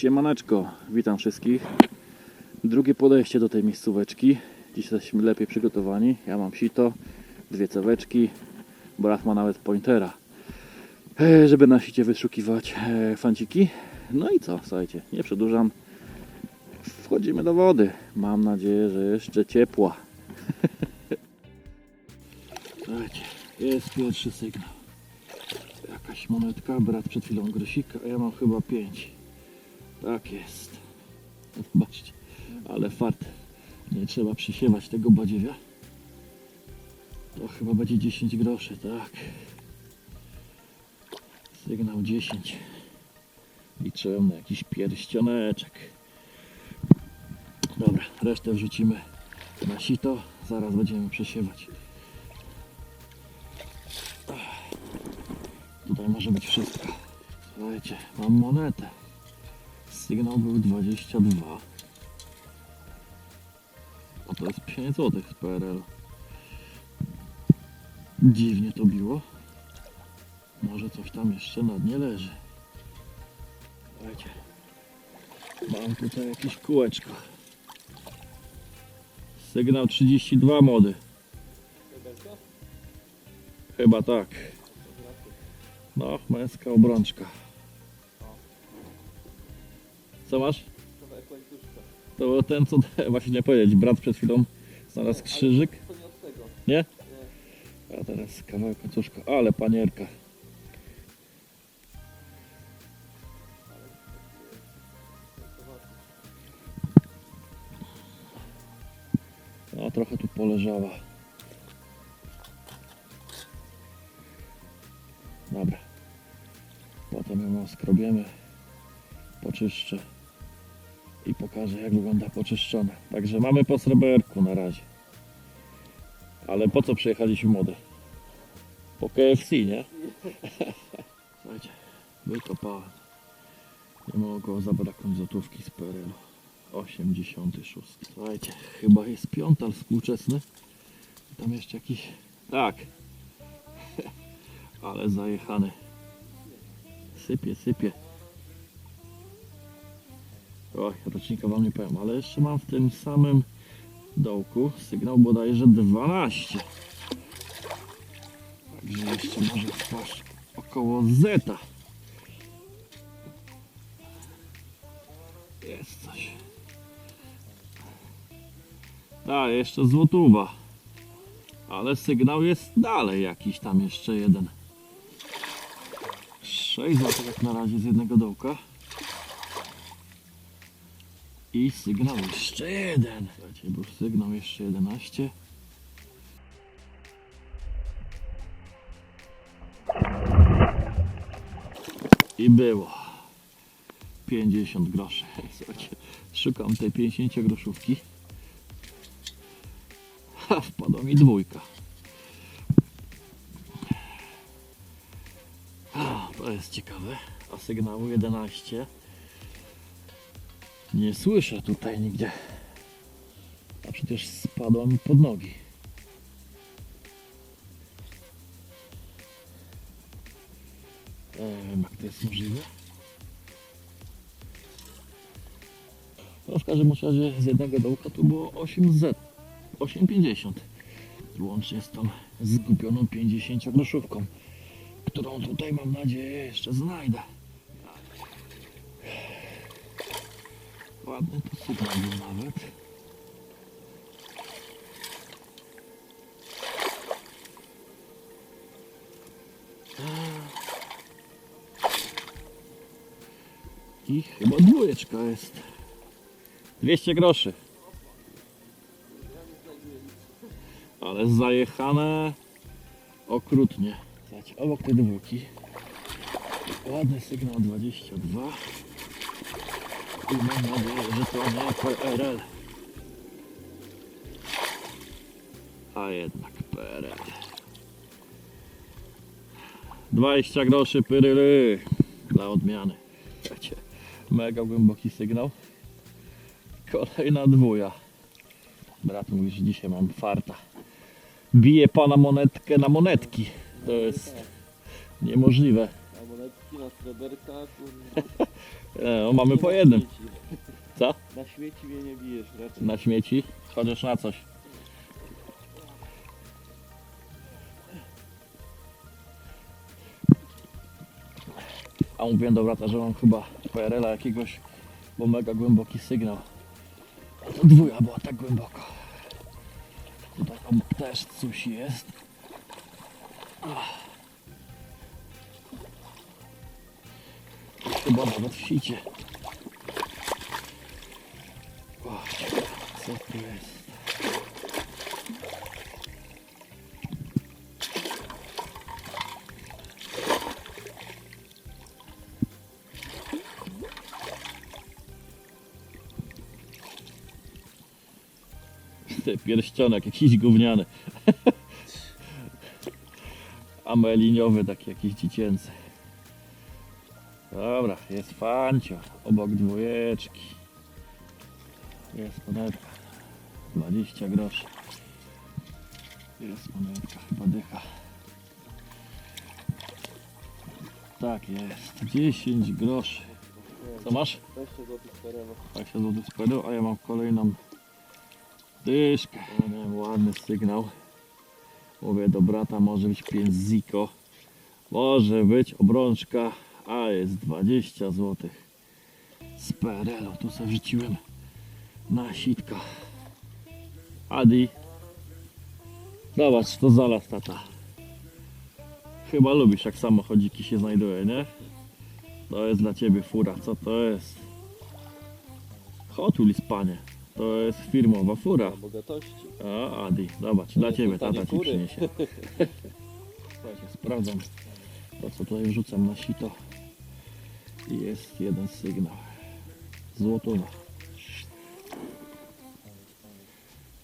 Siemaneczko, witam wszystkich. Drugie podejście do tej miejscóweczki. Dziś jesteśmy lepiej przygotowani. Ja mam sito, dwie ceweczki, brat ma nawet pointera, e, żeby na sicie wyszukiwać e, fanciki. No i co, słuchajcie, nie przedłużam. Wchodzimy do wody. Mam nadzieję, że jeszcze ciepła. Słuchajcie, jest pierwszy sygnał. Jakaś monetka, brat przed chwilą grosika, a ja mam chyba pięć. Tak jest. Zobaczcie, ale fart. Nie trzeba przysiewać tego badziewia. To chyba będzie 10 groszy, tak. Sygnał 10. Liczyłem na jakiś pierścioneczek. Dobra, resztę wrzucimy na sito. Zaraz będziemy przesiewać. Tutaj może być wszystko. Słuchajcie, mam monetę. Sygnał był 22. A to jest 5 zł z PRL. Dziwnie to biło. Może coś tam jeszcze na dnie leży. Słuchajcie. Mam tutaj jakieś kółeczko. Sygnał 32 mody. Chyba tak. No, męska obrączka. Co masz? To był ten, co właśnie powiedzieć. Brat przed chwilą znalazł krzyżyk. Nie. Nie? A teraz kawałek końcówka. Ale panierka. No, trochę tu poleżała. Dobra. Potem ją skrobiemy, poczyszczę i pokażę jak wygląda poczyszczone. Także mamy po sreberku na razie. Ale po co przyjechaliśmy młody? Po KFC, nie? Słuchajcie, wykopałem. Nie mogło zabraknąć złotówki z PRL. 86. Słuchajcie, chyba jest piątal współczesny. Tam jeszcze jakiś... Tak. Ale zajechany. Sypie, sypie. Oj, rocznika wam nie powiem, ale jeszcze mam w tym samym dołku sygnał bodajże 12. Także jeszcze może wpaść około zeta. Jest coś. Tak, jeszcze złotówa. Ale sygnał jest dalej jakiś tam jeszcze jeden. 6 zł jak na razie z jednego dołka. I sygnał jeszcze jeden. Słuchajcie, był sygnał jeszcze 11. I było 50 groszy. Słuchajcie, szukam tej 50 groszówki. Ha, wpadła mi dwójka. A, to jest ciekawe. A sygnału 11. Nie słyszę tutaj nigdzie. A przecież spadła mi pod nogi. Nie wiem jak to jest możliwe. No w każdym razie z jednego dołka tu było 8Z. 8,50. Łącznie z tą zgubioną 50 groszówką, którą tutaj mam nadzieję jeszcze znajdę. Ładny był nawet. I chyba dwójeczka jest. 200 groszy. Ale zajechane okrutnie. Słuchajcie, obok tej dwójki ładny sygnał 22 i mam nadzieję, że to nie PRL. A jednak PRL. 20 groszy pyryry dla odmiany. Słuchajcie, mega głęboki sygnał. Kolejna dwuja. Brat mówi, że dzisiaj mam farta. Bije pana monetkę na monetki. To jest niemożliwe. Monetki na Sreberka, kurwa. No, mamy po jednym. Co? Na śmieci mnie nie bijesz raczej. Na śmieci? Chociaż na coś. A mówiłem do brata, że mam chyba PRL-a jakiegoś, bo mega głęboki sygnał. To dwuja była tak głęboko. Tutaj obok też coś jest. Ach. Chyba nawet w sicie. O, co tu jest? Pierścionek jakiś gówniany. Ameliniowy taki jakiś dziecięcy. Dobra, jest fancio. Obok dwójeczki. Jest monetka. 20 groszy. Jest monetka, chyba dycha. Tak jest. 10 groszy. Co masz? 20 złotych perewa. Tak się złoty spadł, a ja mam kolejną dyszkę. Ładny sygnał. Mówię do brata, może być 5 ziko. Może być obrączka, a jest 20 zł. Z PRL-u, tu sobie wrzuciłem na sitka. Adi. Zobacz, to zalas tata. Chyba lubisz jak samochodziki się znajduje, nie? To jest dla ciebie fura, co to jest? Hot Wheels, panie. To jest firmowa fura. Bogatości. A, Adi, zobacz, dla jest ciebie tata ci przyniesie. Słuchajcie, sprawdzam to, co tutaj wrzucam na sito. Jest jeden sygnał. Złotówa.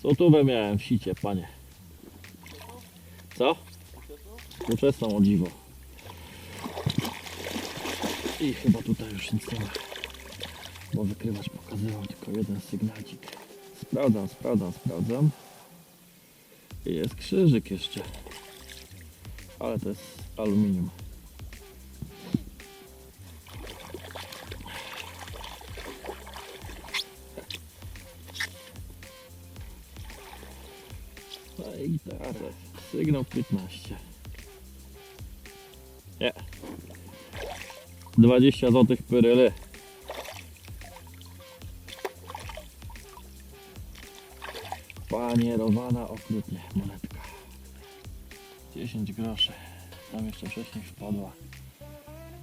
Złotówę miałem w sicie, panie. Co? Współczesną o dziwo. I chyba tutaj już nic nie ma. Bo wykrywacz pokazywał tylko jeden sygnacik. Sprawdzam, sprawdzam, sprawdzam. I Jest krzyżyk jeszcze. Ale to jest aluminium. Sygnał 15. Nie. 20 zł pyryle. Panierowana okrutnie monetka. 10 groszy. Tam jeszcze wcześniej wpadła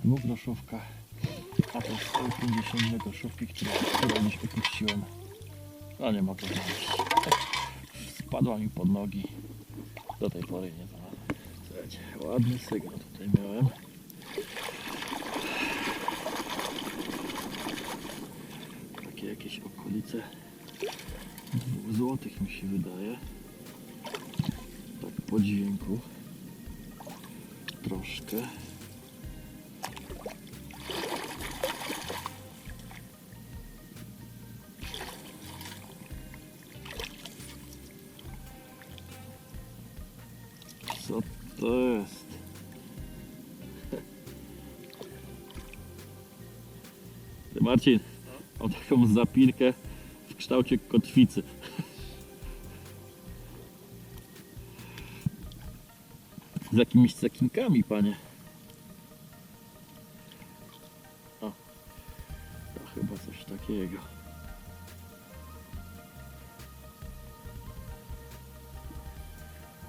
dwugroszówka. A to jest 150 groszówki, które, które gdzieś upuściłem. No nie mogę znaleźć. Spadła mi pod nogi. Do tej pory nie znalazłem. Ładny sygnał tutaj miałem. Takie jakieś okolice złotych mi się wydaje. Tak po dźwięku. Troszkę. Co to jest? Ty Marcin, mam taką zapinkę w kształcie kotwicy. Z jakimiś cekinkami, panie. O, to chyba coś takiego.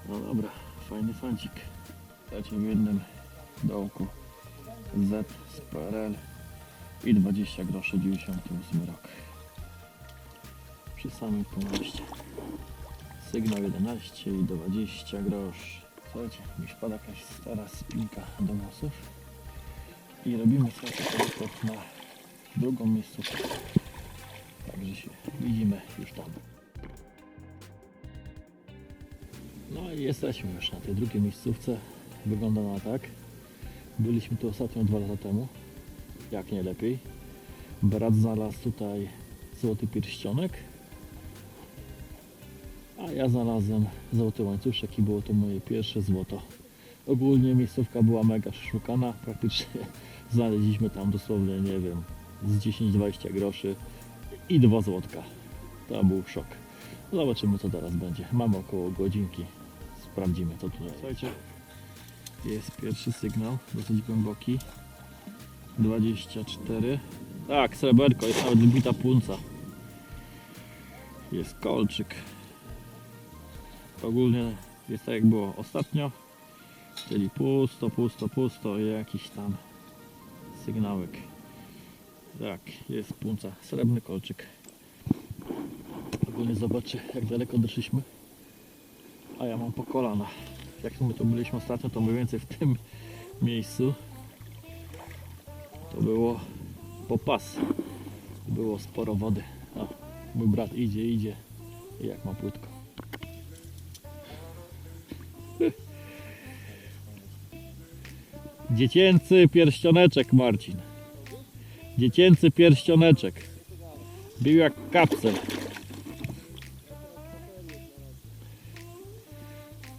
No dobra, fajny fancik. Dacie w jednym dołku Z z PRL i 20 groszy 98 rok. Przy samym pomoście. Sygnał 11 i 20 groszy. Słuchajcie, mi wpada jakaś stara spinka do włosów i robimy sobie rekord na drugą miejscówkę. Także się widzimy już tam. No i jesteśmy już na tej drugiej miejscówce. Wygląda ona tak. Byliśmy tu ostatnio dwa lata temu. Jak nie lepiej. Brat znalazł tutaj złoty pierścionek. A ja znalazłem złoty łańcuszek i było to moje pierwsze złoto Ogólnie miejscówka była mega szukana, praktycznie znaleźliśmy tam dosłownie, nie wiem, z 10-20 groszy i 2 złotka. To był szok. Zobaczymy co teraz będzie. Mamy około godzinki. Sprawdzimy co tu jest. Słuchajcie, jest pierwszy sygnał, dosyć głęboki. 24. Tak, sreberko, jest nawet wbita punca. Jest kolczyk. Ogólnie jest tak jak było ostatnio. Czyli pusto, pusto, pusto i jakiś tam sygnałek. Tak, jest punca, srebrny kolczyk. Ogólnie zobaczę jak daleko doszliśmy. A ja mam po kolana. Jak my tu byliśmy ostatnio, to mniej więcej w tym miejscu to było po pas. Było sporo wody. O, mój brat idzie, idzie. I jak ma płytko. Dziecięcy pierścioneczek Marcin. Dziecięcy pierścioneczek. Bił jak kapsel.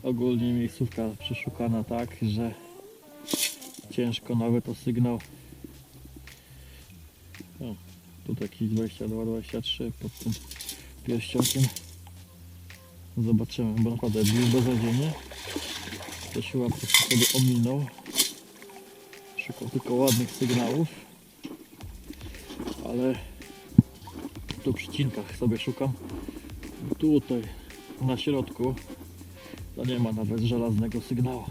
Ogólnie miejscówka przeszukana tak, że ciężko nawet o sygnał. O, tu taki 22-23 pod tym pierścionkiem. Zobaczymy, bo naprawdę bił beznadziejnie. To się prostu sobie ominął. Szukał tylko ładnych sygnałów. Ale tu przy cinkach sobie szukam. Tutaj na środku to nie ma nawet żelaznego sygnału.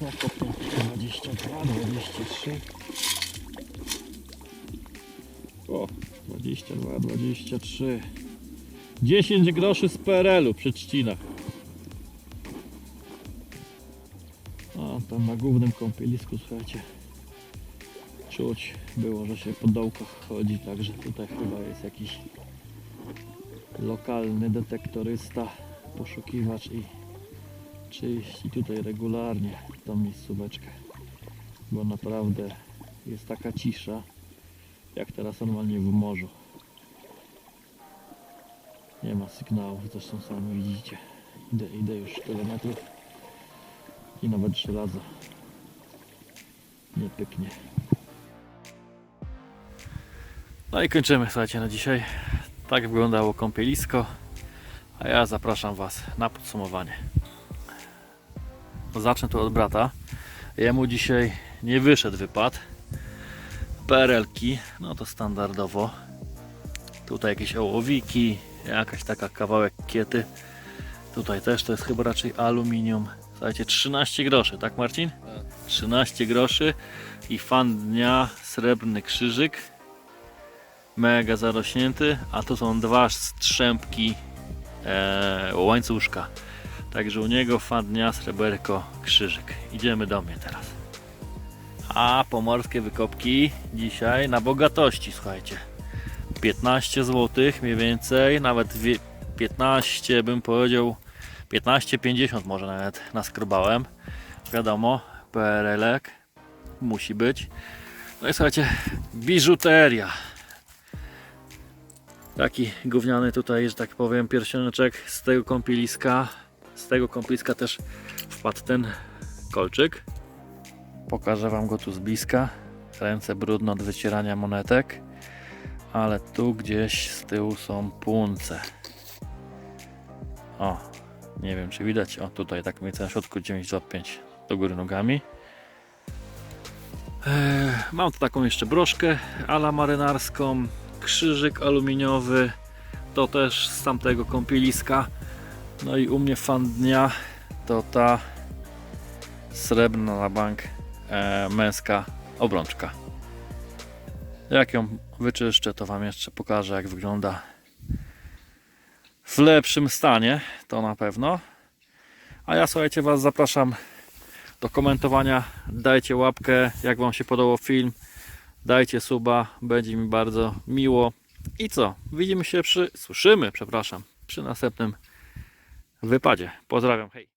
No potem 22, 23. O, 22, 23. 10 groszy z PRL-u przy trzcinach. A tam na głównym kąpielisku, słuchajcie, czuć było, że się po dołkach chodzi, także tutaj chyba jest jakiś lokalny detektorysta, poszukiwacz i czyści tutaj regularnie tą miejscóweczkę, bo naprawdę jest taka cisza, jak teraz normalnie w morzu. Nie ma sygnałów, zresztą sami widzicie. Idę, idę już tyle metrów i nawet żelaza nie pyknie. No i kończymy, słuchajcie, na dzisiaj. Tak wyglądało kąpielisko, a ja zapraszam Was na podsumowanie. Zacznę tu od brata. Jemu dzisiaj nie wyszedł wypad. PRL-ki, no to standardowo. Tutaj jakieś ołowiki, jakaś taka kawałek kiety. Tutaj też to jest chyba raczej aluminium. Słuchajcie, 13 groszy, tak Marcin? 13 groszy i fan dnia srebrny krzyżyk. Mega zarośnięty, a tu są dwa strzępki e, łańcuszka. Także u niego fan dnia sreberko krzyżyk. Idziemy do mnie teraz. A pomorskie wykopki dzisiaj na bogatości, słuchajcie. 15 zł mniej więcej, nawet dwie- 15 bym powiedział 15,50 może nawet naskrobałem. Wiadomo, PRL-ek musi być. No i słuchajcie, biżuteria. Taki gówniany tutaj, że tak powiem, pierścioneczek z tego kąpieliska. Z tego kąpieliska też wpadł ten kolczyk. Pokażę Wam go tu z bliska. Ręce brudne od wycierania monetek. Ale tu gdzieś z tyłu są punce. O, nie wiem czy widać. O, tutaj tak mniej na środku 9,5 do góry nogami. Eee, mam tu taką jeszcze broszkę ala marynarską, krzyżyk aluminiowy, to też z tamtego kąpieliska. No i u mnie fan dnia to ta srebrna na bank e, męska obrączka. Jak ją wyczyszczę, to Wam jeszcze pokażę, jak wygląda w lepszym stanie, to na pewno. A ja słuchajcie, Was zapraszam do komentowania. Dajcie łapkę, jak Wam się podobał film. Dajcie suba, będzie mi bardzo miło. I co? Widzimy się przy, słyszymy, przepraszam, przy następnym wypadzie. Pozdrawiam, hej.